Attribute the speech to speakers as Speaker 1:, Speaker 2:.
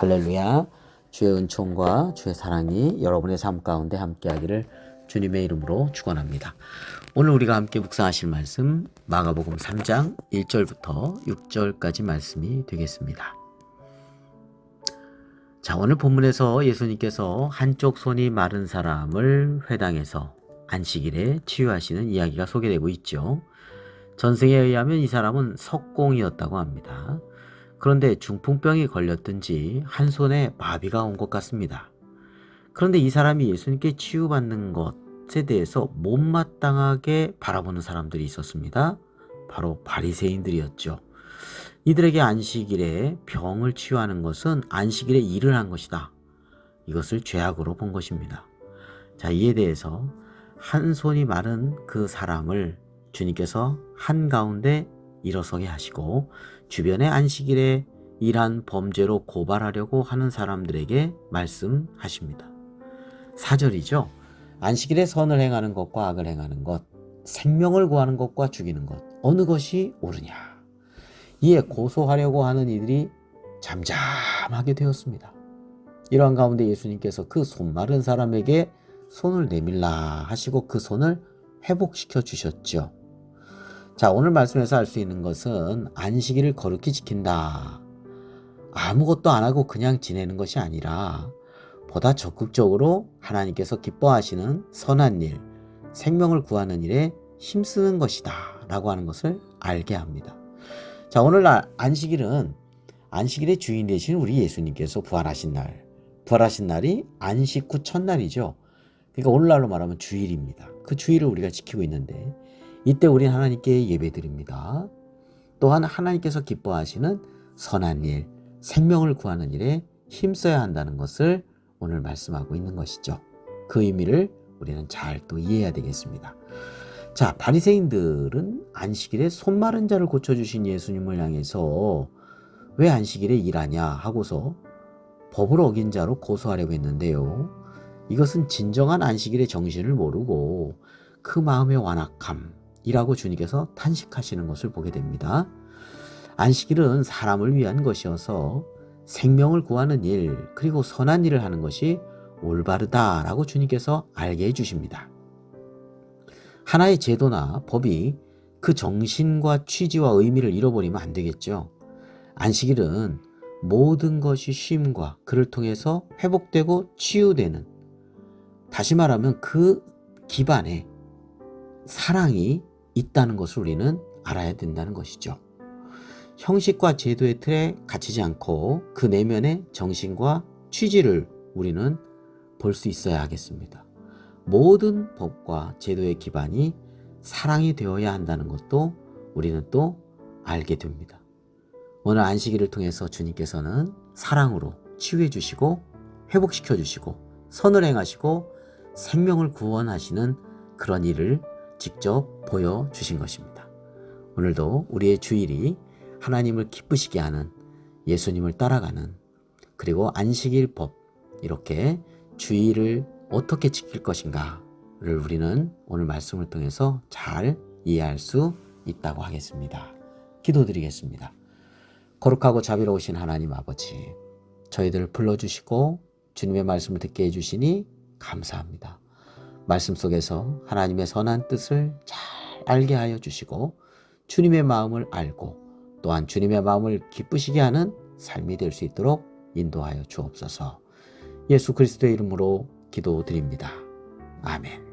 Speaker 1: 할렐루야. 주의 은총과 주의 사랑이 여러분의 삶 가운데 함께하기를 주님의 이름으로 축원합니다. 오늘 우리가 함께 묵상하실 말씀 마가복음 3장 1절부터 6절까지 말씀이 되겠습니다. 자, 오늘 본문에서 예수님께서 한쪽 손이 마른 사람을 회당에서 안식일에 치유하시는 이야기가 소개되고 있죠. 전승에 의하면 이 사람은 석공이었다고 합니다. 그런데 중풍병이 걸렸든지 한 손에 마비가 온 것 같습니다. 그런데 이 사람이 예수님께 치유받는 것에 대해서 못마땅하게 바라보는 사람들이 있었습니다. 바로 바리새인들이었죠. 이들에게 안식일에 병을 치유하는 것은 안식일에 일을 한 것이다. 이것을 죄악으로 본 것입니다. 자, 이에 대해서 한 손이 마른 그 사람을 주님께서 한가운데 일어서게 하시고 주변의 안식일에 일한 범죄로 고발하려고 하는 사람들에게 말씀하십니다. 4절이죠. 안식일에 선을 행하는 것과 악을 행하는 것, 생명을 구하는 것과 죽이는 것, 어느 것이 옳으냐. 이에 고소하려고 하는 이들이 잠잠하게 되었습니다. 이러한 가운데 예수님께서 그 손 마른 사람에게 손을 내밀라 하시고 그 손을 회복시켜 주셨죠. 자, 오늘 말씀에서 알 수 있는 것은 안식일을 거룩히 지킨다. 아무것도 안 하고 그냥 지내는 것이 아니라 보다 적극적으로 하나님께서 기뻐하시는 선한 일, 생명을 구하는 일에 힘쓰는 것이다. 라고 하는 것을 알게 합니다. 자, 오늘날 안식일은 안식일의 주인 되신 우리 예수님께서 부활하신 날, 부활하신 날이 안식 후 첫날이죠. 그러니까 오늘날로 말하면 주일입니다. 그 주일을 우리가 지키고 있는데 이때 우리는 하나님께 예배드립니다. 또한 하나님께서 기뻐하시는 선한 일, 생명을 구하는 일에 힘써야 한다는 것을 오늘 말씀하고 있는 것이죠. 그 의미를 우리는 잘 또 이해해야 되겠습니다. 자, 바리새인들은 안식일에 손 마른 자를 고쳐 주신 예수님을 향해서 왜 안식일에 일하냐 하고서 법을 어긴 자로 고소하려고 했는데요. 이것은 진정한 안식일의 정신을 모르고 그 마음의 완악함 이라고 주님께서 탄식하시는 것을 보게 됩니다. 안식일은 사람을 위한 것이어서 생명을 구하는 일, 그리고 선한 일을 하는 것이 올바르다라고 주님께서 알게 해주십니다. 하나의 제도나 법이 그 정신과 취지와 의미를 잃어버리면 안 되겠죠. 안식일은 모든 것이 쉼과 그를 통해서 회복되고 치유되는 다시 말하면 그 기반에 사랑이 있다는 것을 우리는 알아야 된다는 것이죠. 형식과 제도의 틀에 갇히지 않고 그 내면의 정신과 취지를 우리는 볼 수 있어야 하겠습니다. 모든 법과 제도의 기반이 사랑이 되어야 한다는 것도 우리는 또 알게 됩니다. 오늘 안식일을 통해서 주님께서는 사랑으로 치유해 주시고 회복시켜 주시고 선을 행하시고 생명을 구원하시는 그런 일을 직접 보여주신 것입니다. 오늘도 우리의 주일이 하나님을 기쁘시게 하는 예수님을 따라가는 그리고 안식일 법 이렇게 주일을 어떻게 지킬 것인가를 우리는 오늘 말씀을 통해서 잘 이해할 수 있다고 하겠습니다. 기도드리겠습니다. 거룩하고 자비로우신 하나님 아버지, 저희들을 불러주시고 주님의 말씀을 듣게 해주시니 감사합니다. 말씀 속에서 하나님의 선한 뜻을 잘 알게 하여 주시고 주님의 마음을 알고 또한 주님의 마음을 기쁘시게 하는 삶이 될 수 있도록 인도하여 주옵소서. 예수 그리스도의 이름으로 기도드립니다. 아멘.